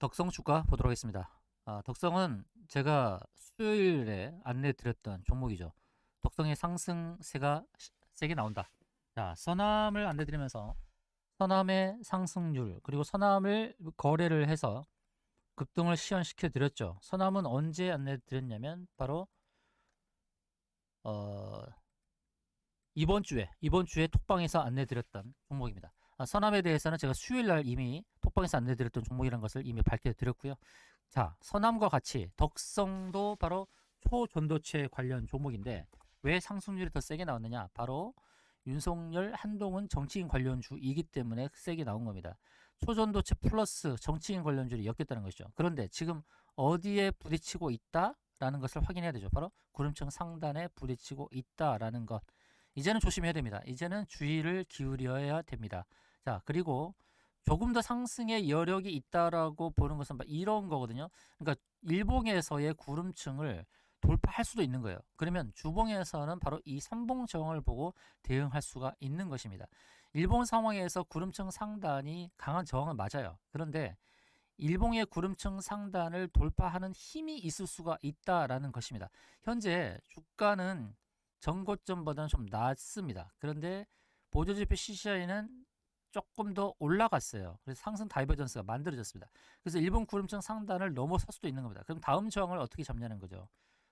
덕성 주가 보도록 하겠습니다. 아, 덕성은 제가 수요일에 안내 드렸던 종목이죠. 덕성의 상승세가 시- 세게 나온다. 자, 선암을 안내 드리면서 선암의 상승률 그리고 선암을 거래를 해서 급등을 시연시켜 드렸죠. 선암은 언제 안내 드렸냐면 바로 어 이번 주에 이번 주에 톡방에서 안내 드렸던 종목입니다. 아, 선암에 대해서는 제가 수요일 날 이미 톡방에서 안내 드렸던 종목이라는 것을 이미 밝혀 드렸고요. 자, 선암과 같이 덕성도 바로 초전도체 관련 종목인데 왜 상승률이 더 세게 나왔느냐? 바로 윤석열, 한동훈 정치인 관련주이기 때문에 세게 나온 겁니다. 초전도체 플러스 정치인 관련주를 엮였다는 것이죠. 그런데 지금 어디에 부딪히고 있다라는 것을 확인해야 되죠. 바로 구름층 상단에 부딪히고 있다라는 것. 이제는 조심해야 됩니다. 이제는 주의를 기울여야 됩니다. 자, 그리고 조금 더 상승의 여력이 있다라고 보는 것은 바- 이런 거거든요. 그러니까 일봉에서의 구름층을 돌파할 수도 있는 거예요. 그러면 주봉에서는 바로 이 삼봉정을 보고 대응할 수가 있는 것입니다. 일본 상황에서 구름층 상단이 강한 저항은 맞아요. 그런데 일봉의 구름층 상단을 돌파하는 힘이 있을 수가 있다라는 것입니다. 현재 주가는 전고점보다는 좀 낮습니다. 그런데 보조지표 CCI는 조금 더 올라갔어요. 그래서 상승 다이버전스가 만들어졌습니다. 그래서 일본 구름층 상단을 넘어설 수도 있는 겁니다. 그럼 다음 저항을 어떻게 잡냐는 거죠.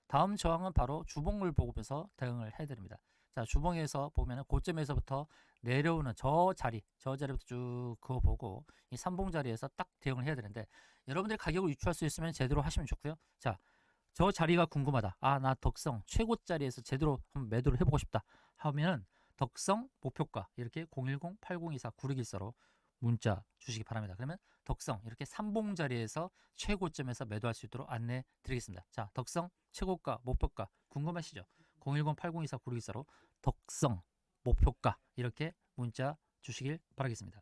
다음 저항은 바로 주봉을 보면서 대응을 해야 됩니다. 자, 주봉에서 보면은 고점에서부터 내려오는 저 자리, 저 자리부터 쭉 그거 보고 이 삼봉 자리에서 딱 대응을 해야 되는데 여러분들이 가격을 유추할 수 있으면 제대로 하시면 좋고요. 자, 저 자리가 궁금하다. 아, 나 덕성 최고 자리에서 제대로 한번 매도를 해보고 싶다. 하면 덕성 목표가 이렇게 010-8024-9614로 문자 주시기 바랍니다. 그러면 덕성 이렇게 삼봉 자리에서 최고점에서 매도할 수 있도록 안내 드리겠습니다. 자, 덕성 최고가 목표가 궁금하시죠? 010-8024-9614로 덕성 목표가 이렇게 문자 주시길 바라겠습니다.